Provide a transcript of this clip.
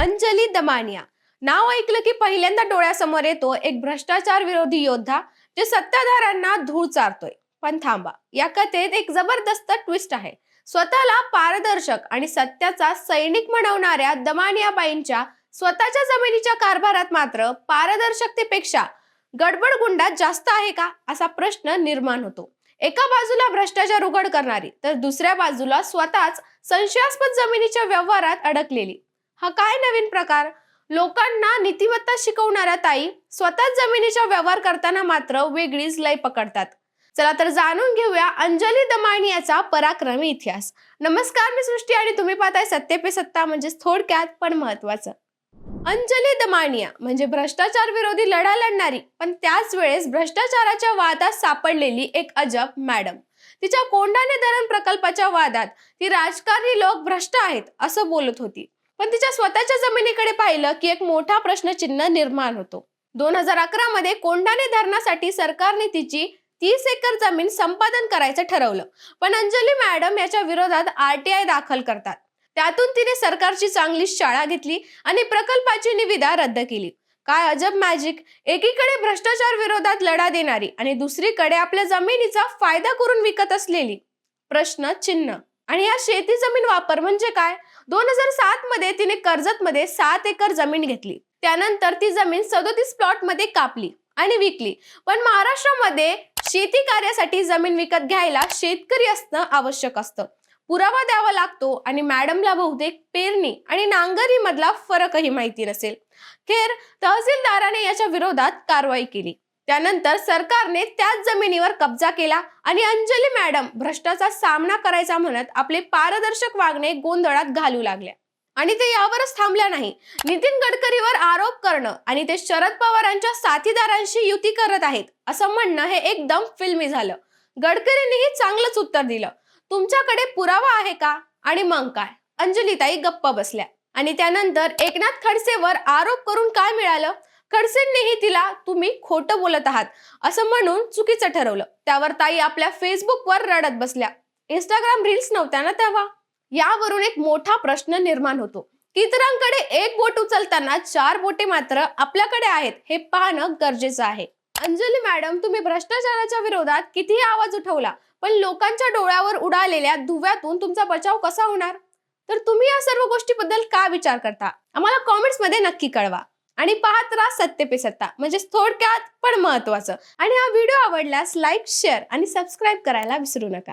अंजली दमानिया. नाव ऐकलं की पहिल्यांदा डोळ्यासमोर येतो एक भ्रष्टाचार विरोधी योद्धा जे सत्ताधाऱ्यांना धूळ चारतोय. पण थांबा या कथेत एक जबरदस्त ट्विस्ट आहे. स्वतःला पारदर्शक आणि सत्याचा सैनिक म्हणवणाऱ्या दमानियाबाईंच्या स्वतःच्या जमिनीच्या कारभारात मात्र पारदर्शकतेपेक्षा गडबड गुंडात जास्त आहे का? असा प्रश्न निर्माण होतो. एका बाजूला भ्रष्टाचार उघड करणारी तर दुसऱ्या बाजूला स्वतःच संशयास्पद जमिनीच्या व्यवहारात अडकलेली. हा काय नवीन प्रकार? लोकांना नीतिमत्ता शिकवणाऱ्या ताई स्वतःच जमिनीचा व्यवहार करताना मात्र वेगळीच लय पकडतात. चला तर जाणून घेऊया अंजली दमानियाचा पराक्रमी इतिहास. नमस्कार मी सृष्टी आणि तुम्ही पाहताय सत्य पे सत्ता म्हणजेच थोडक्यात पण महत्वाचं अंजली दमानिया म्हणजे भ्रष्टाचार विरोधी लढा लढणारी पण त्याच वेळेस भ्रष्टाचाराच्या वादात सापडलेली एक अजब मॅडम. तिच्या कोंडाने धरण प्रकल्पाच्या वादात ती राजकारणी लोक भ्रष्ट आहेत असं बोलत होती. पण तिच्या स्वतःच्या जमिनीकडे पाहिलं की एक मोठा प्रश्नचिन्ह निर्माण होतो. दोन हजार अकरा मध्ये कोंढाणे धरणासाठी सरकारने तिची तीस एकर जमीन संपादन करायचं ठरवलं. पण अंजली मॅडम याच्या विरोधात आरटीआय दाखल करतात. त्यातून तिने सरकारची चांगली शाळा घेतली आणि प्रकल्पाची निविदा रद्द केली. काय अजब मॅजिक एकीकडे भ्रष्टाचार विरोधात लढा देणारी आणि दुसरीकडे आपल्या जमिनीचा फायदा करून विकत असलेली. प्रश्न चिन्ह आणि या शेती जमीन वापर म्हणजे काय? दोन हजार सात मध्ये तिने कर्जत मध्ये सात एकर जमीन घेतली. त्यानंतर ती जमीन सदोतीस प्लॉटमध्ये कापली आणि विकली. पण महाराष्ट्रामध्ये शेती कार्यासाठी जमीन विकत घ्यायला शेतकरी असणं आवश्यक असतं. पुरावा द्यावा लागतो आणि मॅडमला बहुतेक पेरणी आणि नांगरी मधला फरकही माहिती नसेल. खेर तहसीलदाराने याच्या विरोधात कारवाई केली. त्यानंतर सरकारने त्याच जमिनीवर कब्जा केला आणि अंजली मॅडम भ्रष्टाचा सामना करायचा म्हणत आपले पारदर्शक वागणे गोंधळात घालू लागल्या. आणि ते यावरच थांबल्या नाही. नितीन गडकरीवर आरोप करणं आणि ते शरद पवारांच्या साथीदारांशी युती करत आहेत असं म्हणणं हे एकदम फिल्मी झालं. गडकरींनीही चांगलंच उत्तर दिलं. तुमच्याकडे पुरावा आहे का? आणि मग काय? अंजलीताई गप्प बसल्या. आणि त्यानंतर एकनाथ खडसेवर आरोप करून काय मिळालं? खडसेंनीही तिला तुम्ही खोटं बोलत आहात. असं म्हणून चुकीचं ठरवलं. त्यावर ताई आपल्या फेसबुकवर रडत बसल्या. इंस्टाग्राम रील्स नव्हत्या ना तेव्हा? यावरून एक मोठा प्रश्न निर्माण होतो. इतरांकडे एक बोट उचलताना चार बोटे मात्र आपल्याकडे आहेत हे पाहणं गरजेचं आहे. अंजली मॅडम तुम्ही भ्रष्टाचाराच्या विरोधात कितीही आवाज उठवला पण लोकांच्या डोळ्यावर उडालेल्या धुव्यातून तुमचा बचाव कसा होणार? तर तुम्ही या सर्व गोष्टीबद्दल का विचार करता? आम्हाला कॉमेंट्समध्ये नक्की कळवा. आणि पाहत राहा सत्य पे सत्ता म्हणजे थोडक्यात पण महत्वाचं. आणि हा व्हिडिओ आवडल्यास लाईक शेअर आणि सबस्क्राईब करायला विसरू नका.